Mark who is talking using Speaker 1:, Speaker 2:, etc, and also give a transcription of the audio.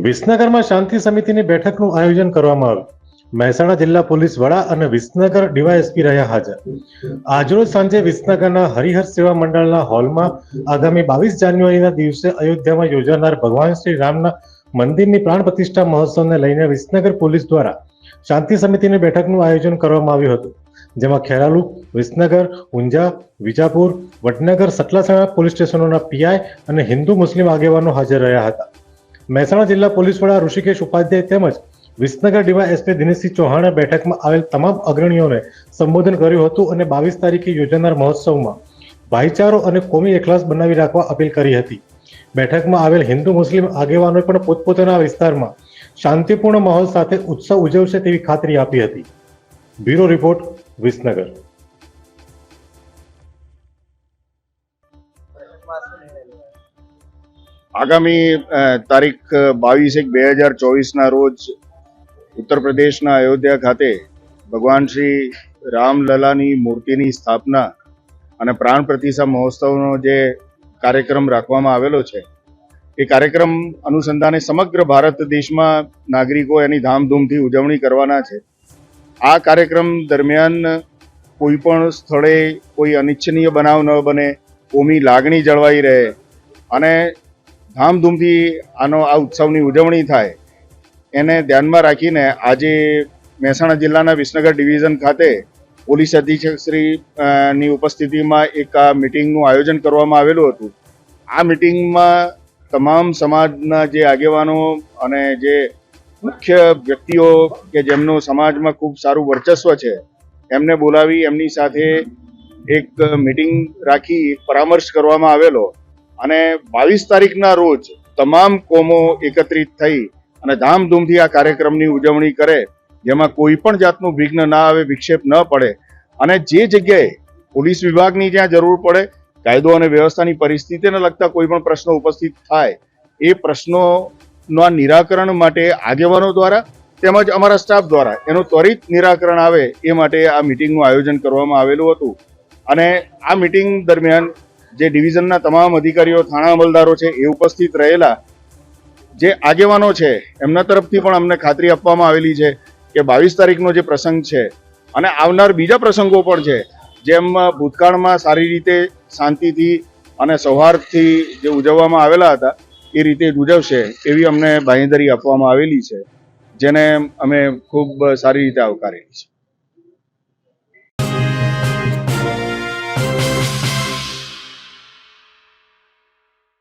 Speaker 1: વિસનગરમાં શાંતિ સમિતિની બેઠકનું આયોજન કરવામાં આવ્યું. મહેસાણા જિલ્લા પોલીસ વડા અને વિસનગર ડીવાયએસપી રહ્યા હાજર. આજરોજ સાંજે વિસનગરના હરિહર સેવા મંડળના હોલમાં આગામી બાવીસ જાન્યુઆરીના દિવસે અયોધ્યામાં યોજાનાર ભગવાન શ્રી રામના મંદિરની પ્રાણ પ્રતિષ્ઠા મહોત્સવને લઈને વિસનગર પોલીસ દ્વારા શાંતિ સમિતિની બેઠકનું આયોજન કરવામાં આવ્યું હતું. જેમાં ખેરાલુ, વિસનગર, ઊંઝા, વિજાપુર, વડનગર સટલાસણા પોલીસ સ્ટેશનોના પીઆઈ અને હિન્દુ મુસ્લિમ આગેવાનો હાજર રહ્યા હતા. મહેસાણા જિલ્લા પોલીસ વડા ઋષિકેશ ઉપાધ્યાય તેમજ વિસનગર ડીવાય એસપી દિનેશસિંહ ચૌહાણે બેઠકમાં આવેલ તમામ અગ્રણીઓને સંબોધન કર્યું હતું અને બાવીસ તારીખે યોજાનાર મહોત્સવમાં ભાઈચારો અને કોમી એકલાસ બનાવી રાખવા અપીલ કરી હતી. બેઠકમાં આવેલ હિન્દુ મુસ્લિમ આગેવાનોએ પણ પોતપોતાના વિસ્તારમાં શાંતિપૂર્ણ માહોલ સાથે ઉત્સવ ઉજવશે તેવી ખાતરી આપી હતી. Bureau report Visnagar.
Speaker 2: આગામી તારીખ બાવીસ એક બે હજાર ચોવીસના રોજ ઉત્તર પ્રદેશના અયોધ્યા ખાતે ભગવાન શ્રી રામલલાની મૂર્તિની સ્થાપના અને પ્રાણ પ્રતિષ્ઠા મહોત્સવનો જે કાર્યક્રમ રાખવામાં આવેલો છે, એ કાર્યક્રમ અનુસંધાને સમગ્ર ભારત દેશમાં નાગરિકો એની ધામધૂમથી ઉજવણી કરવાના છે. આ કાર્યક્રમ દરમિયાન કોઈ પણ સ્થળે કોઈ અનિચ્છનીય બનાવ ન બને કોમી લાગણી જળવાઈ રહે અને ધામધૂમથી આનો આ ઉત્સવની ઉજવણી થાય, એને ધ્યાનમાં રાખીને આજે મહેસાણા જિલ્લાના વિસનગર ડિવિઝન ખાતે પોલીસ અધિક્ષક શ્રી ની ઉપસ્થિતિમાં એક આ મિટિંગનું આયોજન કરવામાં આવેલું હતું. આ મિટિંગમાં તમામ સમાજના જે આગેવાનો અને જે મુખ્ય વ્યક્તિઓ કે જેમનું સમાજમાં ખૂબ સારું વર્ચસ્વ છે, એમને બોલાવી, એમની સાથે એક મિટિંગ રાખી પરામર્શ કરવામાં આવેલો. અને બાવીસ તારીખના રોજ તમામ કોમો એકત્રિત થઈ અને ધામધૂમથી આ કાર્યક્રમની ઉજવણી કરે, જેમાં કોઈ પણ જાતનું વિઘ્ન ના આવે, વિક્ષેપ ન પડે, અને જે જગ્યાએ પોલીસ વિભાગની જ્યાં જરૂર પડે, કાયદો અને વ્યવસ્થાની પરિસ્થિતિને લગતા કોઈ પણ પ્રશ્નો ઉપસ્થિત થાય, એ પ્રશ્નોના નિરાકરણ માટે આગેવાનો દ્વારા તેમજ અમારા સ્ટાફ દ્વારા એનું ત્વરિત નિરાકરણ આવે એ માટે આ મિટિંગનું આયોજન કરવામાં આવેલું હતું. અને આ મિટિંગ દરમિયાન જે ડિવિઝનના તમામ અધિકારીઓ, થાણા અમલદારો છે, એ ઉપસ્થિત રહેલા જે આગેવાનો છે, એમના તરફથી પણ અમને ખાતરી આપવામાં આવેલી છે કે બાવીસ તારીખનો જે પ્રસંગ છે અને આવનાર બીજા પ્રસંગો પણ છે, જેમ ભૂતકાળમાં સારી રીતે શાંતિથી અને સૌહાર્દથી જે ઉજવવામાં આવેલા હતા, એ રીતે ઉજવશે એવી અમને બાંહેધરી આપવામાં આવેલી છે, જેને અમે ખૂબ સારી રીતે આવકારેલી છે.